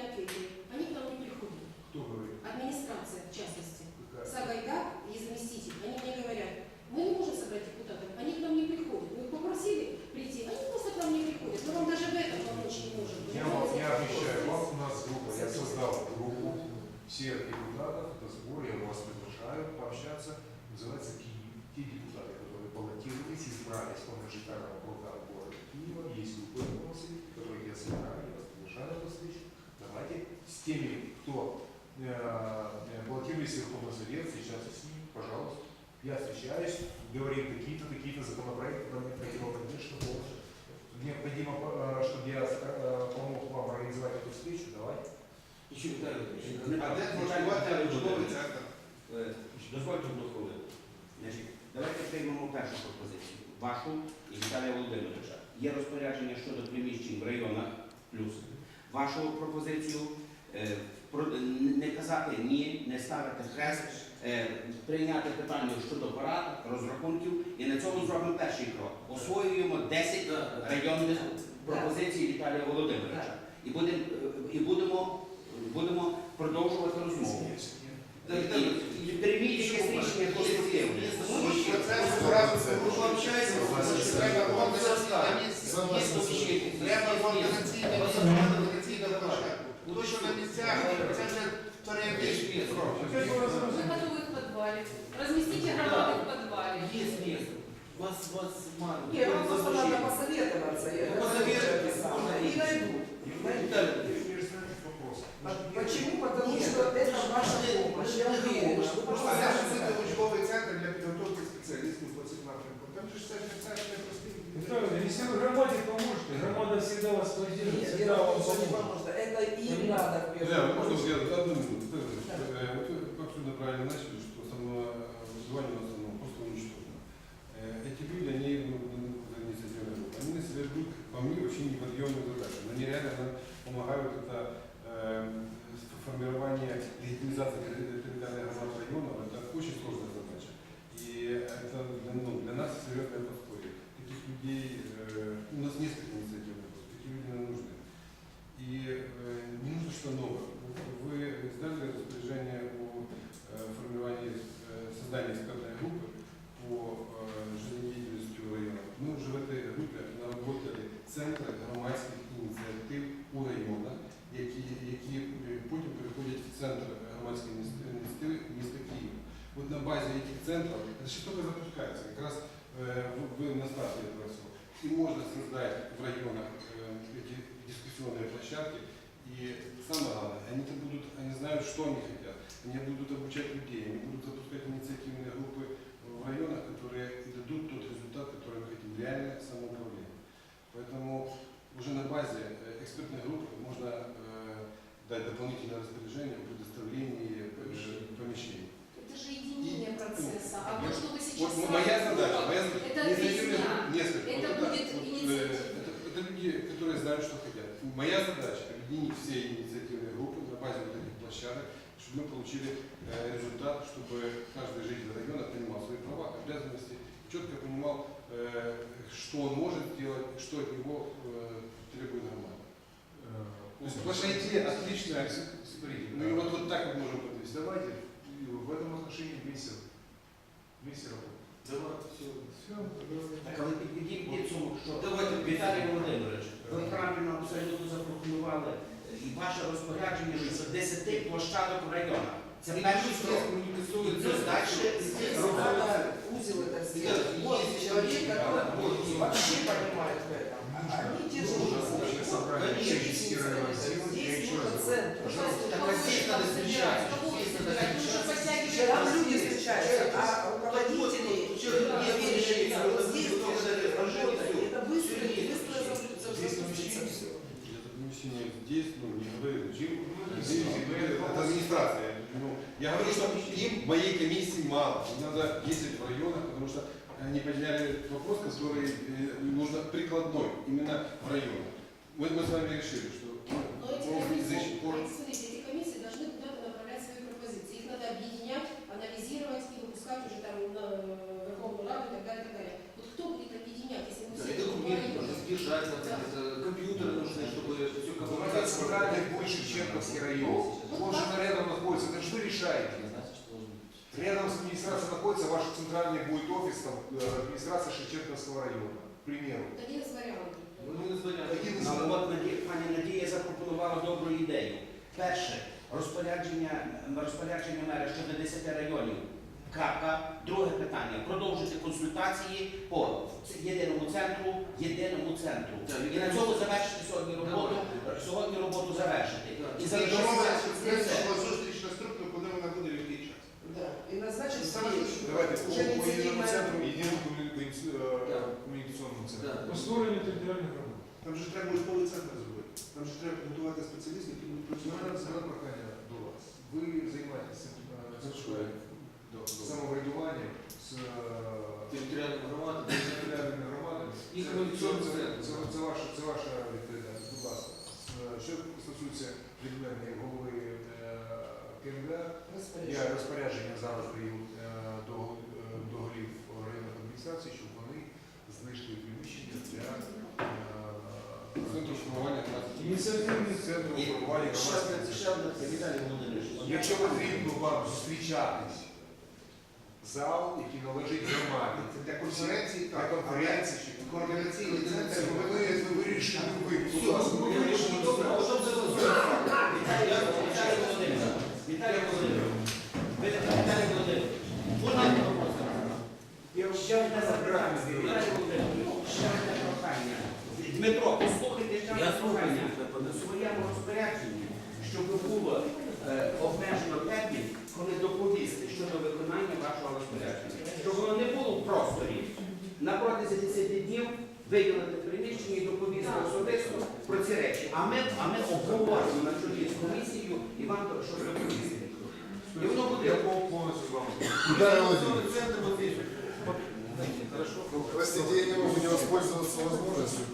ответили. Они к нам не приходят. Кто говорит? Администрация, в частности. Какая? Сагайдак и заместитель. Они мне говорят, мы не можем собрать депутатов, они к нам не приходят. Мы их попросили прийти, они просто к нам не приходят. Мы вам даже в этом помочь не можем. Я, я, с теми, кто э, э, баллотировались в Верховный Совет, встречаться с ними, пожалуйста. Я встречаюсь, говорим какие-то, какие-то законопроекты, нам необходимо поддержка, помощь. Необходимо, э, чтобы я э, помог вам организовать эту встречу, давайте. І ще Віталій Володимирович, А де Віталій влаштувати учбовий Володимирович, центр? е, Дозвольте одну хвилину. Значить, давайте приймемо першу пропозицію. Вашу і Віталія Володимировича. Є розпорядження щодо приміщень в районах плюс. Вашу пропозицію е, про- не казати ні, не ставити хрест, е, прийняти питання щодо парад, розрахунків. І на цьому зробимо перший крок. Освоюємо 10 районних пропозицій Віталія Володимировича. І будемо, і будемо, будемо продовжувати розмову. Прийміть якесь рішення конструктивне. Треба Є теоретичний крок. Заготовы в подвале. Разместите гранаты в подвале. Есть место. Вас, вас мало. Не, вам просто надо посоветоваться. я- Ну, посоветоваться, можно И найду. Вопрос. А Почему? Потому что это ваша помощь. Я уверена, что вы Просто просто це зробити учбовий центр для підготовки спеціалістів по цим напрямкам. Там же ж це ж це ж не простий. Виталий, если вы громаде поможете, громада всегда вас поддержит, Нет, всегда дело в вам том, что не поможет. поможет. Это им надо в Да, первую можно очередь. я одну минуту? Э, Вот вы Абсолютно правильно начали, что создании экспертной группы по э, жизнедеятельности в районах. Мы уже в этой группе наработали центры громадських ініціатив у районах, які, які е, потім переходять в центр громадської ініціативи міста Києва. Вот на базе этих центров, это же только запускается, как раз э, вы- вы на старте этого всего. И можно создать в районах э, эти дискуссионные площадки. И самое главное, они там будут, они знают, что они хотят. Они будут обучать людей, они будут запускать инициативные группы в районах, которые и дадут тот результат, который мы хотим, реальное самоуправление. Поэтому уже на базе э, экспертной группы можно э, дать дополнительное распоряжение о предоставлении э, помещений. Это же единение процесса. А то, что вы Вот сейчас м- моя задача, моя задача, Это несколько. Это Вот будет вот, э, инициатива. Люди, которые знают, что хотят. Моя задача объединить все инициативные группы на базе вот этих площадок, чтобы мы получили э, результат, чтобы каждый житель района понимал свои права, обязанности, четко понимал, э, что он может сделать, что от него э, требует громада. То есть ваша идея отличная. Смотрите, Ну и вот, вот так мы можем подвести. давайте в этом отношении вместе, вместе работать. Так, але підведіть підсумок, що давайте Віталій Володимирович, ви правильно абсолютно запропонували е, і ваше розпорядження що 10 площадок в районах. Це перший крок. І плюс далі Здесь робити. надо узел это сделать. Вот человек, который вообще понимает в этом. Они дежурят. Общее собрание юридические организации, я Здесь еще нужно раз говорю, центр. пожалуйста. Так а здесь надо встречаться. Кого вы Здесь надо собираете? Нужно встречаться. подтягивать Там вас. люди встречаются, Мало. Им надо ездить в районах, потому что они подняли вопрос, который э, нужно прикладной, именно в районах. Мы, мы с вами решили, что Но эти ну, комиссии, смотрите, эти комиссии должны куда-то направлять свои пропозиции. Их надо объединять, анализировать и выпускать уже там на Верховную Раду и так далее, и так далее. Вот кто будет объединять, если мы Да, все и документы нужно сбежать, вот Да. компьютеры нужны, чтобы все У нас центральный будет Шевченковский район. Он же рядом находится. Это же вы решаете. Рядом с администрацией находится ваш центральный будет офис, там, э, администрация Шевченковского района, к примеру. Не Ну, от Наді- пані Надія запропонувала добру ідею. Перше, розпорядження, розпорядження мера щодо 10 районів. Крапка. Друге питання. Продовжити консультації по єдиному центру, єдиному центру. І на цьому завершити сьогодні роботу, сьогодні роботу завершити. І це зустріч на струбку, коли вона буде в який час. Да. И назначить Саме встречу. Давайте по Уже по єдиному инициативная центру, єдиному комуні- е, комунікаційному центру. По створенню територіальних громад. Там же треба учбовий центр зробити. Там же треба готувати спеціалістів, які будуть працювати. у мене прохання до вас. Ви займаєтеся е, до- самоврядуванням з е, Територіальна громада. територіальними громадами. І Це- ваша, це ваша відповідальність, будь ласка. Е, Що стосується від мене голови е, КМДА, я розпорядження зараз даю е, до, е, голів районних адміністрацій, щоб знайшли приміщення для Центр е, формування громадських Ініціативний центру формування громадських. Якщо потрібно вам зустрічатись, зал, який належить громаді, Це для конференції, для конференції, Координаційний це центр. ви вирішили ви. Будь ласка, Віталій Віталій Володимирович. Віталій Володимирович. Віталій Володимирович. Можна я попросив? Ще одне запитання. Віталій Володимирович, ще одне прохання. Дмитро, послухайте ще одне прохання. У своєму розпорядженні, щоб було е, обмежено термін, коли доповісти щодо виконання вашого розпорядження. Щоб воно не було в просторі. На протязі 10 днів виділити приміщення і доповісти особисто про ці речі. А ми, а ми обговоримо на чолі з комісією і вам щось доповісти. І воно буде Я повністю з вами. Виталий Владимирович, простите, я не могу не воспользоваться возможностью.